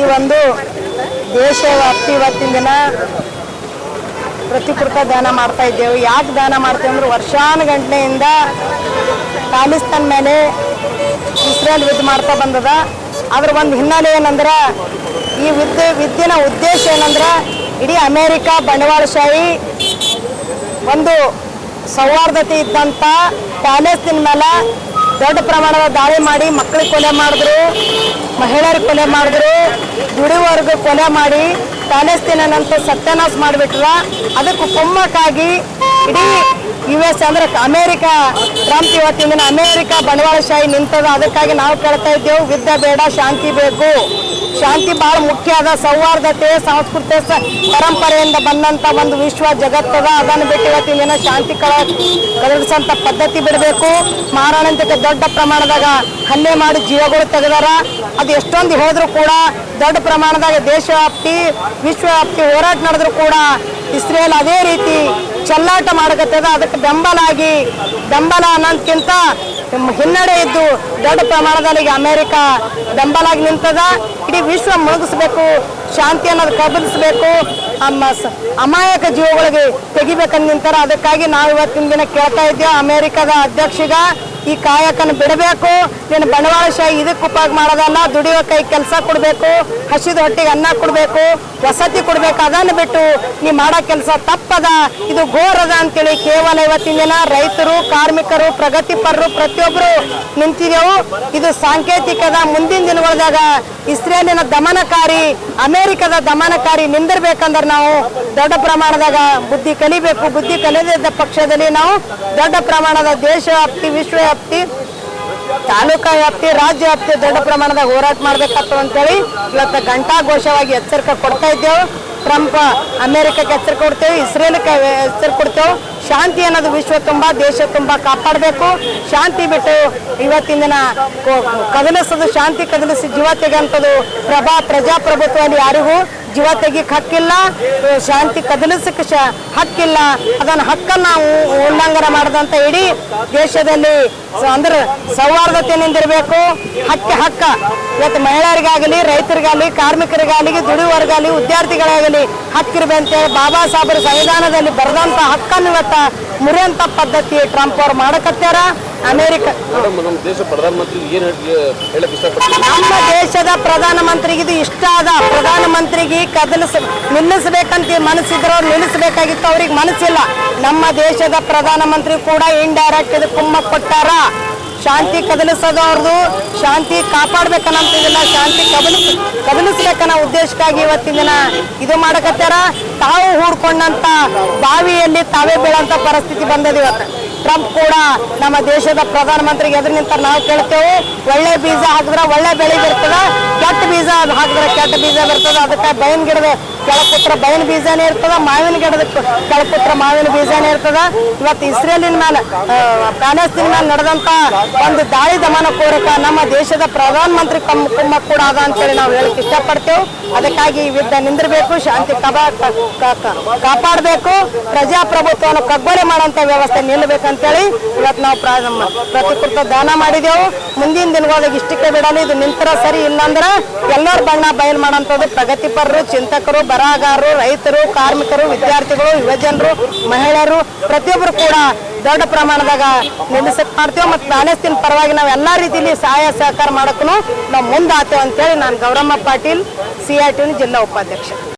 ಈ ಒಂದು ದೇಶವ್ಯಾಪ್ತಿ ಇವತ್ತಿನ ದಿನ ಪ್ರತಿಕೃತ ದಾನ ಮಾಡ್ತಾ ಇದ್ದೇವೆ. ಯಾಕೆ ದಾನ ಮಾಡ್ತೇವೆ ಅಂದ್ರೆ ವರ್ಷಾನುಗಂಟಲೆಯಿಂದ ಖಾಲಿಸ್ತಾನ್ ಮೇಲೆ ಇಸ್ರೇಲ್ ಯುದ್ಧ ಮಾಡ್ತಾ ಬಂದದ. ಅದ್ರ ಒಂದು ಹಿನ್ನೆಲೆ ಏನಂದ್ರೆ ಈ ವಿದ್ಯೆ ವಿದ್ಯೆನ ಉದ್ದೇಶ ಏನಂದ್ರೆ ಇಡೀ ಅಮೇರಿಕ ಬಂಡವಾಳಶಾಹಿ ಒಂದು ಸೌಹಾರ್ದತೆ ಇದ್ದಂಥ ಪ್ಯಾಲೇಸ್ತಿನ ಮೇಲೆ ದೊಡ್ಡ ಪ್ರಮಾಣದ ದಾಳಿ ಮಾಡಿ ಮಕ್ಕಳಿಗೆ ಕೊಲೆ ಮಾಡಿದ್ರು ಮಹಿಳೆಯರಿಗೆ ಕೊಲೆ ಮಾಡಿದ್ರು, ದುಡಿವರ್ಗ ಕೊಲೆ ಮಾಡಿ ಪ್ಯಾಲೆಸ್ತೀನಂತ ಸತ್ಯನಾಶ ಮಾಡಿಬಿಟ್ರ. ಅದಕ್ಕೆ ಕುಮ್ಮಕ್ಕಾಗಿ ಇಡೀ ಯು ಎಸ್ ಅಂದ್ರೆ ಅಮೇರಿಕ, ಟ್ರಂಪ್ ಇವತ್ತಿನ ಅಮೇರಿಕ ಬಂಡವಾಳಶಾಹಿ ನಿಂತದ. ಅದಕ್ಕಾಗಿ ನಾವು ಕೇಳ್ತಾ ಇದ್ದೇವೆ ಯುದ್ಧ ಬೇಡ, ಶಾಂತಿ ಬೇಕು. ಶಾಂತಿ ಬಹಳ ಮುಖ್ಯ ಅದ. ಸೌಹಾರ್ದತೆ, ಸಂಸ್ಕೃತಿ ಪರಂಪರೆಯಿಂದ ಬಂದಂತ ಒಂದು ವಿಶ್ವ ಜಗತ್ತದ ಅದನ್ನು ಬಿಟ್ಟು ಇವತ್ತಿನ ಶಾಂತಿ ಕಳ ಕದಡಿಸಂತ ಪದ್ಧತಿ ಬಿಡಬೇಕು. ಮಾರಣಾಂತಿಕ ದೊಡ್ಡ ಪ್ರಮಾಣದಾಗ ಹಲ್ಲೆ ಮಾಡಿ ಜೀವಗಳು ತೆಗೆದಾರ. ಅದು ಎಷ್ಟೊಂದು ಹೇಳಿದ್ರು ಕೂಡ ದೊಡ್ಡ ಪ್ರಮಾಣದಾಗ ದೇಶವ್ಯಾಪ್ತಿ ವಿಶ್ವವ್ಯಾಪ್ತಿ ಹೋರಾಟ ನಡೆದ್ರು ಕೂಡ ಇಸ್ರೇಲ್ ಅದೇ ರೀತಿ ಚೆಲ್ಲಾಟ ಮಾಡಕತ್ತದ. ಅದಕ್ಕೆ ಬೆಂಬಲ ಆಗಿ ಬೆಂಬಲ ಅನ್ನೋದಕ್ಕಿಂತ ಹಿನ್ನಡೆ ಇದ್ದು ದೊಡ್ಡ ಪ್ರಮಾಣದಲ್ಲಿ ಈಗ ಅಮೆರಿಕ ಬೆಂಬಲಾಗಿ ನಿಂತದ. ಇಡೀ ವಿಶ್ವ ಮುಳುಗಿಸ್ಬೇಕು, ಶಾಂತಿ ಅನ್ನೋದು ಕಬಲಿಸ್ಬೇಕು ಅಮಾಯಕ ಜೀವಗಳಿಗೆ ತೆಗಿಬೇಕಂತ ನಿಂತಾರ. ಅದಕ್ಕಾಗಿ ನಾವು ಇವತ್ತಿನ ದಿನ ಕೇಳ್ತಾ ಇದ್ದೇವೆ. ಅಮೆರಿಕದ ಅಧ್ಯಕ್ಷಗ ಈ ಕಾಯಕನ ಬಿಡಬೇಕು. ನೀನು ಬಂಡವಾಳಶಾಹಿ ಇದಕ್ಕೆ ಉಪಯೋಗ ಮಾಡೋದಲ್ಲ ದುಡಿಯೋ ಕೈ ಕೆಲಸ ಕೊಡಬೇಕು. ಹಸಿದ ಹೊಟ್ಟೆಗೆ ಅನ್ನ ಕೊಡಬೇಕು. ವಸತಿ ಕೊಡಬೇಕು. ಅದನ್ನು ಬಿಟ್ಟು ನೀ ಮಾಡೋ ಕೆಲಸ ತಪ್ಪದ. ಇದು ಘೋರದ ಅಂತೇಳಿ ಕೇವಲ ಇವತ್ತಿನ ದಿನ ರೈತರು, ಕಾರ್ಮಿಕರು, ಪ್ರಗತಿಪರರು ಪ್ರತಿಯೊಬ್ಬರು ನಿಂತಿದೆವು. ಇದು ಸಾಂಕೇತಿಕದ ಮುಂದಿನ ದಿನಗಳದಾಗ ಇಸ್ರೇಲಿನ ದಮನಕಾರಿ, ಅಮೆರಿಕದ ದಮನಕಾರಿ ನಿಂದಿರ್ಬೇಕಂದ್ರೆ ನಾವು ದೊಡ್ಡ ಪ್ರಮಾಣದಾಗ ಬುದ್ಧಿ ಕಲಿಬೇಕು. ಬುದ್ಧಿ ಕಲಿಯದ ಪಕ್ಷದಲ್ಲಿ ನಾವು ದೊಡ್ಡ ಪ್ರಮಾಣದ ದೇಶವ್ಯಾಪ್ತಿ ವಿಶ್ವವ್ಯಾಪ್ತಿ ತಾಲೂಕಾ ವ್ಯಾಪ್ತಿ, ರಾಜ್ಯ ವ್ಯಾಪ್ತಿ ದೊಡ್ಡ ಪ್ರಮಾಣದಾಗ ಹೋರಾಟ ಮಾಡ್ಬೇಕಾಗ್ತದೆ ಅಂತೇಳಿ ಇವತ್ತು ಘಂಟಾಘೋಷವಾಗಿ ಎಚ್ಚರಿಕೆ ಕೊಡ್ತಾ ಇದ್ದೇವೆ. ಟ್ರಂಪ್ ಅಮೆರಿಕಕ್ಕೆ ಎಚ್ಚರಿಕೆ ಕೊಡ್ತೇವೆ ಇಸ್ರೇಲ್ಗೆ ಎಚ್ಚರಿಕೆ ಕೊಡ್ತೇವೆ. ಶಾಂತಿ ಅನ್ನೋದು ವಿಶ್ವ ತುಂಬ, ದೇಶ ತುಂಬ ಕಾಪಾಡಬೇಕು. ಶಾಂತಿ ಬಿಟ್ಟು ಇವತ್ತಿನ ದಿನ ಕದಲಿಸೋದು, ಶಾಂತಿ ಕದಲಿಸಿ ಜೀವ ತೆಗೆಂಥದ್ದು ಪ್ರಭಾ ಪ್ರಜಾಪ್ರಭುತ್ವದಲ್ಲಿ ಯಾರಿಗೂ ಜೀವ ತೆಗಿಕ್ ಹಕ್ಕಿಲ್ಲ. ಶಾಂತಿ ಕದಲಿಸಕ್ಕೆ ಶ ಹಕ್ಕಿಲ್ಲ. ಅದನ್ನ ಹಕ್ಕನ್ನು ನಾವು ಉಲ್ಲಂಘನೆ ಮಾಡದಂತ ಇಡೀ ದೇಶದಲ್ಲಿ ಅಂದ್ರೆ ಸೌಹಾರ್ದತೆಯಿಂದಿರಬೇಕು. ಹಕ್ಕೆ ಹಕ್ಕ. ಇವತ್ತು ಮಹಿಳೆಯರಿಗಾಗಲಿ, ರೈತರಿಗಾಗಲಿ, ಕಾರ್ಮಿಕರಿಗಾಗಲಿ ದುಡಿಯುವರಿಗಾಗಲಿ ವಿದ್ಯಾರ್ಥಿಗಳಾಗಲಿ ಹಕ್ಕಿರ್ಬೇಕು ಬಾಬಾ ಸಾಹೇಬರ ಸಂವಿಧಾನದಲ್ಲಿ ಬರೆದಂಥ ಹಕ್ಕನ್ನು ಇವತ್ತ ಮುರಿಯಂತ ಪದ್ಧತಿ ಟ್ರಂಪ್ ಅವ್ರು ಮಾಡಕತ್ಯಾರ? ಅಮೆರಿಕ ನಮ್ಮ ದೇಶ ಪ್ರಧಾನಮಂತ್ರಿ ಏನು ಹೇಳಕ್ ಇಷ್ಟಪಡ್ತೀನಿ ನಮ್ಮ ದೇಶದ ಪ್ರಧಾನಮಂತ್ರಿಗೆ ಇದು ಇಷ್ಟ ಅದ ಪ್ರಧಾನಮಂತ್ರಿಗೆ ಕದಲಿಸ ನಿಲ್ಲಿಸ್ಬೇಕಂತ ಮನಸ್ಸಿದ್ರು ನಿಲ್ಲಿಸ್ಬೇಕಾಗಿತ್ತು ಅವ್ರಿಗೆ ಮನಸ್ಸಿಲ್ಲ. ನಮ್ಮ ದೇಶದ ಪ್ರಧಾನಮಂತ್ರಿ ಕೂಡ ಇಂಡೈರೆಕ್ಟ್ ಇದು ಕುಮ್ಮ ಕೊಟ್ಟಾರ ಶಾಂತಿ ಕದಲಿಸೋದು ಅವ್ರದು ಶಾಂತಿ ಕಾಪಾಡ್ಬೇಕನ್ನಂತಿದಿಲ್ಲ ಶಾಂತಿ ಕದಲಿಸ್ ಕದಲಿಸ್ಬೇಕನ್ನೋ ಉದ್ದೇಶಕ್ಕಾಗಿ ಇವತ್ತಿನ ದಿನ ಇದು ಮಾಡಕತ್ತಾರ. ತಾವು ಹೂಡ್ಕೊಂಡಂತ ಬಾವಿಯಲ್ಲಿ ತಾವೇ ಬೀಳಂತ ಪರಿಸ್ಥಿತಿ ಬಂದದ ಇವತ್ತು. ಟ್ರಂಪ್ ಕೂಡ ನಮ್ಮ ದೇಶದ ಪ್ರಧಾನಮಂತ್ರಿಗೆ ಎದುರು ನಿಂತ ನಾವು ಕೇಳ್ತೇವೆ. ಒಳ್ಳೆ ಬೀಜ ಹಾಕಿದ್ರೆ ಒಳ್ಳೆ ಬೆಳೆ ಬರ್ತದ, ಕೆಟ್ಟ ಬೀಜ ಹಾಕಿದ್ರೆ ಕೆಟ್ಟ ಬೀಜ ಬರ್ತದ. ಅದಕ್ಕೆ ಬೈನ್ ಗಿಡದ ಕೆಳಕುತ್ರ ಬಯನ್ ಬೀಜನೇ ಇರ್ತದ, ಮಾವಿನ ಗಿಡದ ಕೆಳಕುತ್ರ ಮಾವಿನ ಬೀಜನೇ ಇರ್ತದ. ಇವತ್ತು ಇಸ್ರೇಲಿನ ಮೇಲೆ ಪ್ಯಾಲೆಸ್ತೀನ್ ಮೇಲೆ ನಡೆದಂತ ಒಂದು ದಾಳಿ ದಮನ ಪೂರಕ ನಮ್ಮ ದೇಶದ ಪ್ರಧಾನ ಮಂತ್ರಿ ಕುಮ್ಮ ಕೂಡ ಅದ ಅಂತೇಳಿ ನಾವು ಹೇಳಕ್ ಇಷ್ಟಪಡ್ತೇವೆ. ಅದಕ್ಕಾಗಿ ಈ ಯುದ್ಧ ನಿಂದಿರಬೇಕು, ಶಾಂತಿ ಕಬಾ ಕಾಪಾಡಬೇಕು, ಪ್ರಜಾಪ್ರಭುತ್ವವನ್ನು ಕಗ್ಗೊಲೆ ಮಾಡುವಂತ ವ್ಯವಸ್ಥೆ ನಿಲ್ಲಬೇಕಂತೇಳಿ ಇವತ್ತು ನಾವು ಪ್ರಾ- ಪ್ರತಿಕೃತ ದಾನ ಮಾಡಿದೆವು. ಮುಂದಿನ ದಿನಗಳಿಗೆ ಇಷ್ಟಕ್ಕೆ ಬಿಡಲು, ಇದು ನಿಂತರ ಸರಿ ಇಲ್ಲಾಂದ್ರೆ ಎಲ್ಲರ ಬಣ್ಣ ಬಯಲು ಮಾಡೋಂಥದ್ದು ಪ್ರಗತಿಪರರು, ಚಿಂತಕರು, ಬರಹಗಾರರು, ರೈತರು, ಕಾರ್ಮಿಕರು, ವಿದ್ಯಾರ್ಥಿಗಳು, ಯುವಜನರು, ಮಹಿಳೆಯರು, ಪ್ರತಿಯೊಬ್ಬರು ಕೂಡ ದೊಡ್ಡ ಪ್ರಮಾಣದಾಗ ನಿಲ್ಲಿಸಕ್ ಮಾಡ್ತೇವೆ. ಮತ್ತು ಪ್ಯಾಲೆಸ್ತೀನ್ ಪರವಾಗಿ ನಾವು ಎಲ್ಲ ರೀತಿಯಲ್ಲಿ ಸಹಾಯ ಸಹಕಾರ ಮಾಡೋಕ್ಕೂ ನಾವು ಮುಂದಾತೇವೆ ಅಂತೇಳಿ ನಾನು ಗೌರಮ್ಮ ಪಾಟೀಲ್, ಸಿ ಜಿಲ್ಲಾ ಉಪಾಧ್ಯಕ್ಷ.